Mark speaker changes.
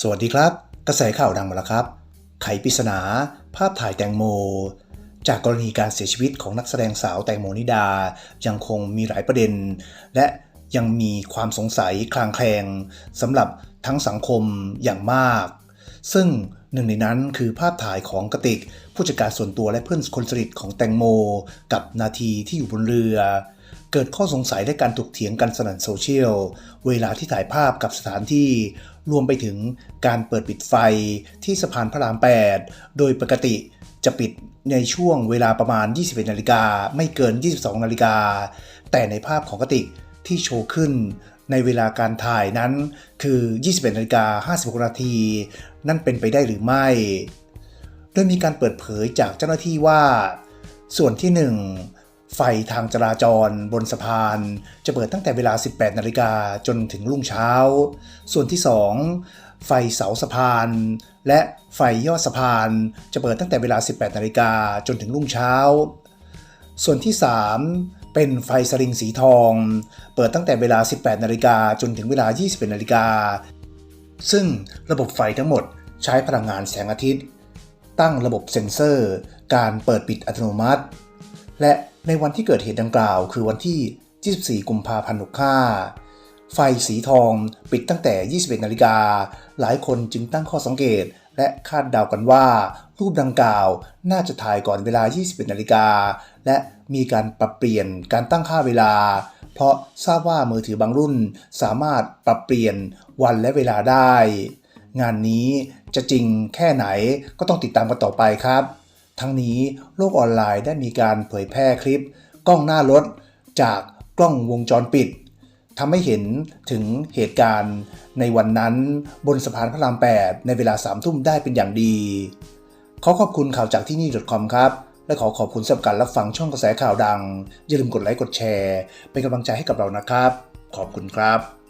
Speaker 1: สวัสดีครับ กระแสข่าวดังมาแล้วครับ ไขปริศนา ภาพถ่ายแตงโม จากกรณีการเสียชีวิตของนักแสดงสาวแตงโมนิดา ยังคงมีหลายประเด็น และยังมีความสงสัยคลางแคลงสำหรับทั้งสังคมอย่างมาก ซึ่งหนึ่งในนั้นคือภาพถ่ายของกติก ผู้จัดการส่วนตัวและเพื่อนคนสนิทของแตงโม กับนาทีที่อยู่บนเรือ เกิดข้อสงสัยและการถกเถียงกันสนั่นโซเชียล เวลาที่ถ่ายภาพกับสถานที่ รวมไปถึงการเปิดปิดไฟที่สะพานพระราม 8 โดยปกติจะปิดในช่วงเวลาประมาณ 21นาฬิกาไม่เกิน 22นาฬิกา แต่ในภาพของกติกที่โชว์ขึ้นในเวลาการถ่ายนั้นคือ 21นาฬิกา56นาที นั่นเป็นไปได้หรือไม่ โดยมีการเปิดเผยจากเจ้าหน้าที่ว่า ส่วนที่ 1 ไฟทางจราจรบนสะพาน จะเปิดตั้งแต่เวลา 18 นาฬิกาจนถึงรุ่งเช้า ส่วนที่ 2 ไฟเสาสะพาน และไฟยอดสะพาน จะเปิดตั้งแต่เวลา 18 นาฬิกาจนถึงรุ่งเช้า ส่วนที่ 3 เป็นไฟสลิงสีทอง เปิดตั้งแต่เวลา 18 นาฬิกาจนถึงเวลา 21 นาฬิกา ซึ่งระบบไฟทั้งหมดใช้พลังงานแสงอาทิตย์ ตั้งระบบเซ็นเซอร์ การเปิดปิดอัตโนมัติ และในวันที่เกิดเหตุดังกล่าว คือวันที่ 24 กุมภาพันธ์65ไฟสีทองปิดตั้งแต่ 21 นาฬิกา หลายคนจึงตั้งข้อสังเกต และคาดเดากันว่า รูปดังกล่าวน่าจะถ่ายก่อนเวลา 21 นาฬิกา และมีการปรับเปลี่ยนการตั้งค่าเวลา เพราะทราบว่ามือถือบางรุ่นสามารถปรับเปลี่ยนวันและเวลาได้ งานนี้จะจริงแค่ไหนก็ต้องติดตามกันต่อไปครับ ทั้งนี้โลกออนไลน์ได้มีการเผยแพร่คลิป กล้องหน้ารถ จากกล้องวงจรปิดทำให้เห็นถึงเหตุการณ์ในวันนั้นบนสะพานพระราม 8 ในเวลา3ทุ่มได้เป็นอย่างดี ขอขอบคุณข่าวจากที่นี่ .com ครับ และขอขอบคุณสำหรับการรับฟังช่องกระแสข่าวดัง อย่าลืมกดไลค์กดแชร์ เป็นกำลังใจให้กับเรานะครับ ขอบคุณครับ